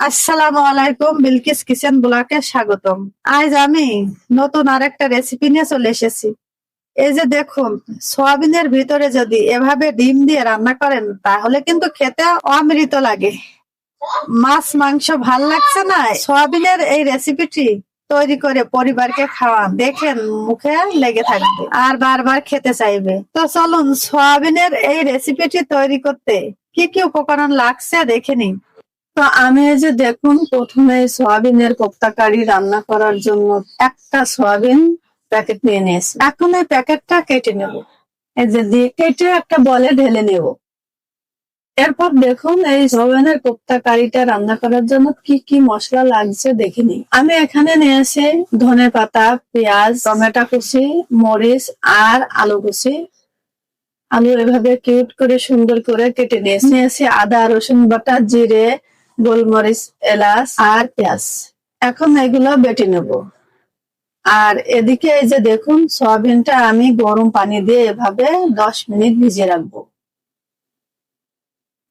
আসসালামু আলাইকুম বিলকিস কিচেন ব্লকে স্বাগতম। আজ আমি নতুন আরেকটা রেসিপি নিয়ে চলে এসেছি। এই যে দেখুন, সয়াবিনের ভিতরে যদি এভাবে ডিম দিয়ে রান্না করেন, তাহলে কিন্তু খেতে অমৃত লাগে। মাছ, মাংস ভালো লাগছে না? সয়াবিনের এই রেসিপিটি তৈরি করে পরিবারকে খাওয়ান দেখেন, মুখে লেগে থাকবে আর বারবার খেতে চাইবে। তো চলুন, সয়াবিনের এই রেসিপিটি তৈরি করতে কি কি উপকরণ লাগছে দেখে নিন তো আমি এই যে দেখুন, প্রথমে সয়াবিনের কোপ্তা কারি রান্না করার জন্য একটা সয়াবিন প্যাকেট নিয়ে নিয়েছি। এখন এই প্যাকেটটা কেটে নেব। এই যে দিয়ে কেটে একটা বলে ঢেলে নেব। এরপর দেখুন, এই সয়াবিনের কোপ্তা কারিটা রান্না করার জন্য কি কি মশলা লাগছে দেখে নিই। আমি এখানে নিয়ে নিয়েছি ধনে পাতা, পেঁয়াজ, টমেটো কুচি, মরিচ আর আলু কুচি। আলু এভাবে কিউট করে সুন্দর করে কেটে নিয়েছি। নিয়েছি আদা, রসুন বাটা, জিরে গোলমরিচ, এলাচ আর পেঁয়াজ। এখন এগুলো বেটে নেব। আর এদিকে এই যে দেখুন, সয়াবিনটা আমি গরম পানি দিয়ে এভাবে দশ মিনিট ভিজিয়ে রাখব।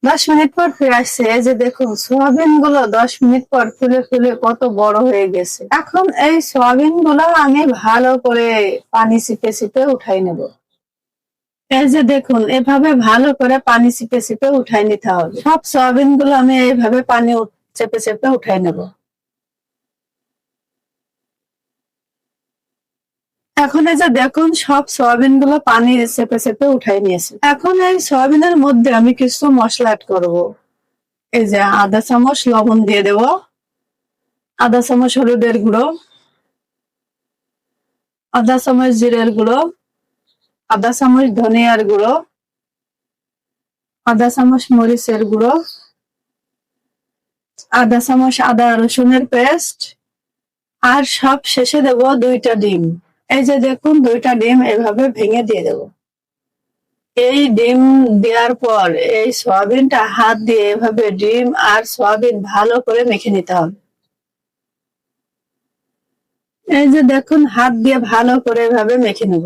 দশ মিনিট পর ফিরে আসছে। যে দেখুন সোয়াবিনগুলো দশ মিনিট পর ফুলে ফুলে কত বড় হয়ে গেছে। এখন এই সোয়াবিনগুলো আমি ভালো করে পানি চিপে চিপে উঠাই নেব। এই যে দেখুন, এভাবে ভালো করে পানি চিপে চিপে উঠাই নিতে হবে। সব সয়াবিনগুলো আমি এইভাবে পানি চেপে চেপে উঠাই নেব। এখন এই যে দেখুন, সব সয়াবিনগুলো পানি চেপে চেপে উঠাই নিয়েছি। এখন এই সয়াবিনের মধ্যে আমি কিছু মশলা অ্যাড করব। এই যে আধা চামচ, লবণ দিয়ে দেব। আধা চামচ হলুদের গুঁড়ো। আধা চামচ জিরের গুঁড়ো। আধা চামচ ধনিয়ার গুঁড়ো আধা চামচ মরিচের গুঁড়ো আধা চামচ আদা রসুনের পেস্ট আর সব শেষে দেব দুইটা ডিম। এই যে দেখুন দুইটা ডিম এভাবে ভেঙে দিয়ে দেব। এই ডিম দেওয়ার পর এই সয়াবিনটা হাত দিয়ে এভাবে ডিম আর সয়াবিন ভালো করে মেখে নিতে হবে। এই যে দেখুন, হাত দিয়ে ভালো করে এভাবে মেখে নেব।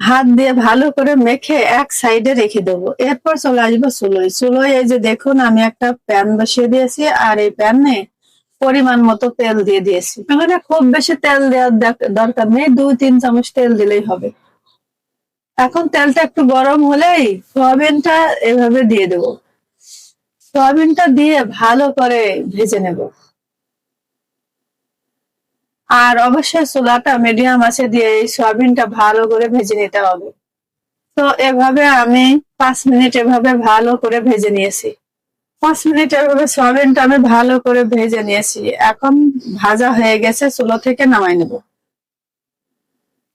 হাত দিয়ে ভালো করে মেখে এক সাইডে রেখে দেবো। এরপর চলে আসব চুলোয় চুলোয় এই যে দেখুন, আমি একটা প্যান বসিয়ে দিয়েছি আর এই প্যানে পরিমাণ মতো তেল দিয়ে দিয়েছি। এখানে খুব বেশি তেল দেওয়ার দরকার নেই, দুই, তিন চামচ তেল দিলেই হবে। এখন তেলটা একটু গরম হলেই সয়াবিনটা এভাবে দিয়ে দেব। সয়াবিনটা দিয়ে ভালো করে ভেজে নেব। আর অবশ্যই চুলাটা মিডিয়াম আছে দিয়ে এই সয়াবিনটা ভালো করে ভেজে নিতে হবে। তো এভাবে আমি পাঁচ মিনিট এভাবে ভালো করে ভেজে নিয়েছি। পাঁচ মিনিট এভাবে সয়াবিনটা আমি ভালো করে ভেজে নিয়েছি। এখন ভাজা হয়ে গেছে, চুলো থেকে নামাই নেব।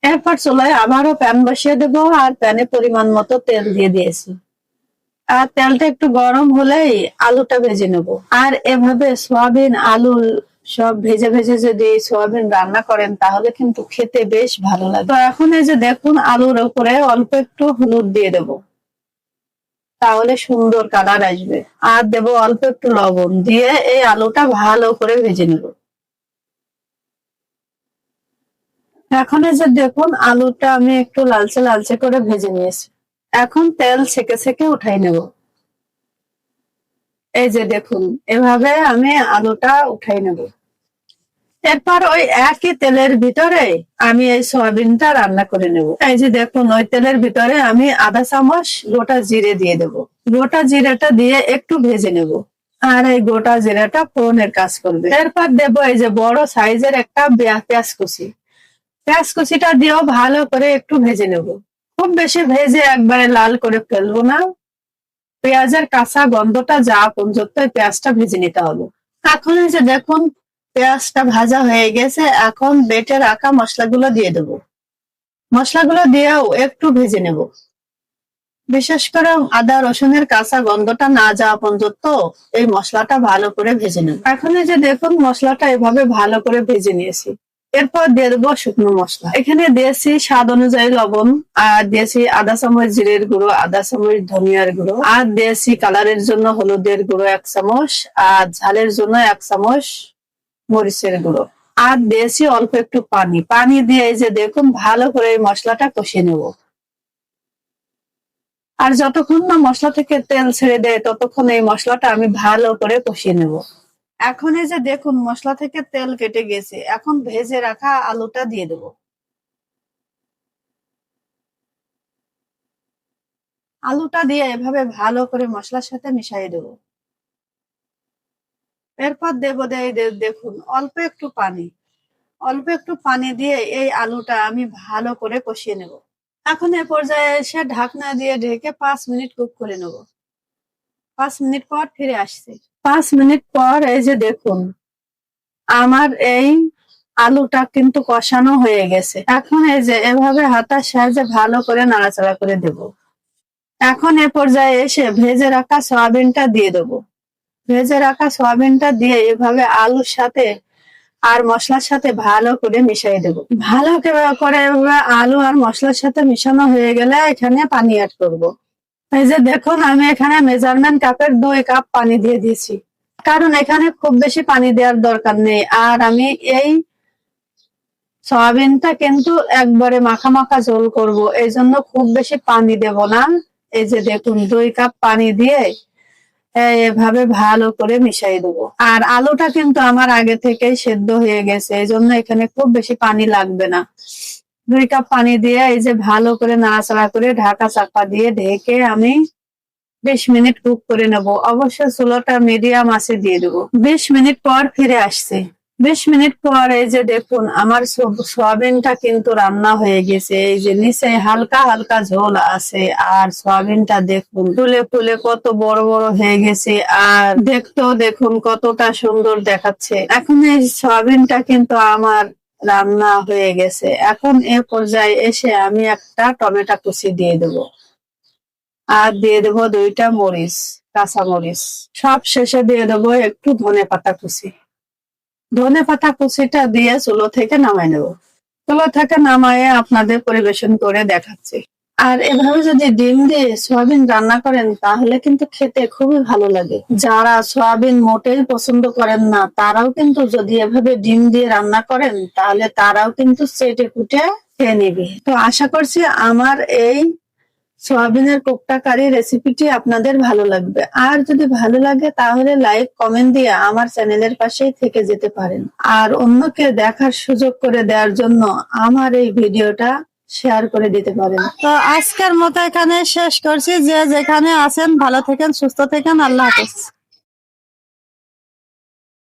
এরপর চুলায় আবারও প্যান বসিয়ে দেবো আর প্যানে পরিমাণ মতো তেল দিয়ে দিয়েছি। আর তেলটা একটু গরম হলেই আলুটা ভেজে নেব। আর এভাবে সয়াবিন, আলু সব ভেজে ভেজে যদি সয়াবিন রান্না করেন, তাহলে কিন্তু খেতে বেশ ভালো লাগে। তো এখন এই যে দেখুন, আলুর উপরে অল্প একটু হলুদ দিয়ে দেব। তাহলে সুন্দর কালার আসবে। আর দেব অল্প একটু লবণ দিয়ে এই আলুটা ভালো করে ভেজে নেব। এখন এই যে দেখুন, আলুটা আমি একটু লালচে লালচে করে ভেজে নিয়েছি। এখন তেল ছেঁকে ছেঁকে উঠাই নেব। এই যে দেখুন, এভাবে আমি আলুটা উঠাই নেব। এরপর ওই একই তেলের ভিতরে আমি এই সয়াবিনটা রান্না করে নেব। এই যে দেখুন, ওই তেলের ভিতরে আমি আধা চামচ, গোটা জিরে দিয়ে দেব। গোটা জিরেটা দিয়ে একটু ভেজে নেব। আর এই গোটা জিরাটা ফোড়নের কাজ করবে। এরপর দেবো এই যে বড় সাইজের একটা পেঁয়াজ কুচি। পেঁয়াজ কুচিটা দিয়েও ভালো করে একটু ভেজে নেব। খুব বেশি ভেজে একবারে লাল করে ফেলব না। পেঁয়াজের কাঁচা গন্ধটা যা পর্যন্ত পেঁয়াজটা ভেজে নিতে হবে। এখন যে দেখুন, পেঁয়াজটা ভাজা হয়ে গেছে, এখন বেটে রাখা মশলাগুলো দিয়ে দেব। মশলাগুলো দিয়েও একটু ভেজে নেব। বিশেষ করে আদা, রসুনের কাঁচা গন্ধটা না যাওয়া পর্যন্ত এই মশলাটা ভালো করে ভেজে নেব। এখন যে দেখুন, মশলাটা এভাবে ভালো করে ভেজে নিয়েছি। এরপর দিয়ে দেবো শুকনো মশলা। এখানে দিয়েছি স্বাদ অনুযায়ী লবণ, আর দিয়েছি আদা, চামচ জিরের গুঁড়ো, আদা, চামচ ধনিয়ার গুঁড়ো, আর দিয়েছি কালারের জন্য হলুদের গুঁড়ো এক চামচ, আর ঝালের জন্য এক চামচ মরিচের গুঁড়ো। আর দিয়েছি অল্প একটু পানি। পানি দিয়ে এই যে দেখুন, ভালো করে এই মশলাটা কষিয়ে নেব। আর যতক্ষণ না মশলা থেকে তেল ছেড়ে দেয়, ততক্ষণ এই মশলাটা আমি ভালো করে কষিয়ে নেব। এখন এই যে দেখুন, মশলা থেকে তেল কেটে গেছে। এখন ভেজে রাখা আলুটা দিয়ে দেবো। আলুটা দিয়ে এভাবে ভালো করে মশলার সাথে মিশিয়ে দেবো। এরপর দেবো দেখুন, অল্প একটু পানি। অল্প একটু পানি দিয়ে এই আলুটা আমি ভালো করে কষিয়ে নেব। এখন এ পর্যায়ে এসে ঢাকনা দিয়ে ঢেকে পাঁচ মিনিট কুক করে নেব। পাঁচ মিনিট পর ফিরে আসছি। পাঁচ মিনিট পর এই যে দেখুন, আমার এই আলুটা কিন্তু কষানো হয়ে গেছে। এখন এই যে এভাবে হাতার সাহায্যে ভালো করে নাড়াচাড়া করে দেব। এখন এ পর্যায়ে এসে ভেজে রাখা সয়াবিনটা দিয়ে দেবো। ভেজে রাখা সয়াবিনটা দিয়ে এভাবে আলুর সাথে আর মশলার সাথে ভালো করে মিশিয়ে দেবো। ভালো করে- করে এভাবে আলু আর মশলার সাথে মিশানো হয়ে গেলে এখানে পানি অ্যাড করব। এই যে দেখুন, আমি এখানে মেজারমেন্ট কাপের দুই কাপ পানি দিয়ে দিয়েছি। কারণ এখানে খুব বেশি পানি দেওয়ার দরকার নেই। আর আমি এই সয়াবিনটা কিন্তু একবারে মাখা মাখা ঝোল করব। এই জন্য খুব বেশি পানি দেব না। এই যে দেখুন, দুই কাপ পানি দিয়ে এভাবে ভালো করে মিশাই দেবো। আর আলুটা কিন্তু আমার আগে থেকেই সেদ্ধ হয়ে গেছে। এই জন্য এখানে খুব বেশি পানি লাগবে না। দুই কাপ পানি দিয়ে এই যে ভালো করে নাড়াচাড়া করে ঢাকা চাপা দিয়ে ঢেকে আমি বিশ মিনিট কুক করে নেব। অবশ্য চুলোটা মিডিয়াম আছে দিয়ে দেবো। বিশ মিনিট পর ফিরে আসছে। বিশ মিনিট পর এই যে দেখুন, আমার সয়াবিনটা কিন্তু রান্না হয়ে গেছে। এই যে নিচে হালকা হালকা ঝোল আছে আর সয়াবিনটা দেখুন, ফুলে ফুলে কত বড় বড় হয়ে গেছে আর দেখতেও দেখুন কতটা সুন্দর দেখাচ্ছে। এখন এই সয়াবিনটা কিন্তু আমার রান্না হয়ে গেছে। এখন এ পর্যায়ে এসে আমি একটা টমেটো কুচি দিয়ে দেবো। আর দিয়ে দেবো দুইটা মরিচ, কাঁচা মরিচ। সব শেষে দিয়ে দেবো একটু ধনে পাতা কুচি। ধনে পাতা কুচিটা দিয়ে চুলো থেকে নামাই নেব। চুলো থেকে নামায়ে আপনাদের পরিবেশন করে দেখাচ্ছি। আর এভাবে যদি ডিম দিয়ে সয়াবিন রান্না করেন, তাহলে কিন্তু খেতে খুবই ভালো লাগে। যারা সয়াবিন মোটেই পছন্দ করেন না, তারাও কিন্তু যদি এভাবে ডিম দিয়ে রান্না করেন, তাহলে তারাও কিন্তু চেটে কুটে খেয়ে নিবে। তো আশা করছি আমার এই সয়াবিনের কোপ্তা কারি রেসিপিটি আপনাদের ভালো লাগবে। আর যদি ভালো লাগে, তাহলে লাইক, কমেন্ট দিয়ে আমার চ্যানেলের পাশেই থেকে যেতে পারেন। আর অন্যকে দেখার সুযোগ করে দেওয়ার জন্য আমার এই ভিডিওটা শেয়ার করে দিতে পারেন। তো আজকের মতো এখানে শেষ করছি। যে যেখানে আছেন, ভালো থাকেন, সুস্থ থাকেন। আল্লাহ হাফেজ।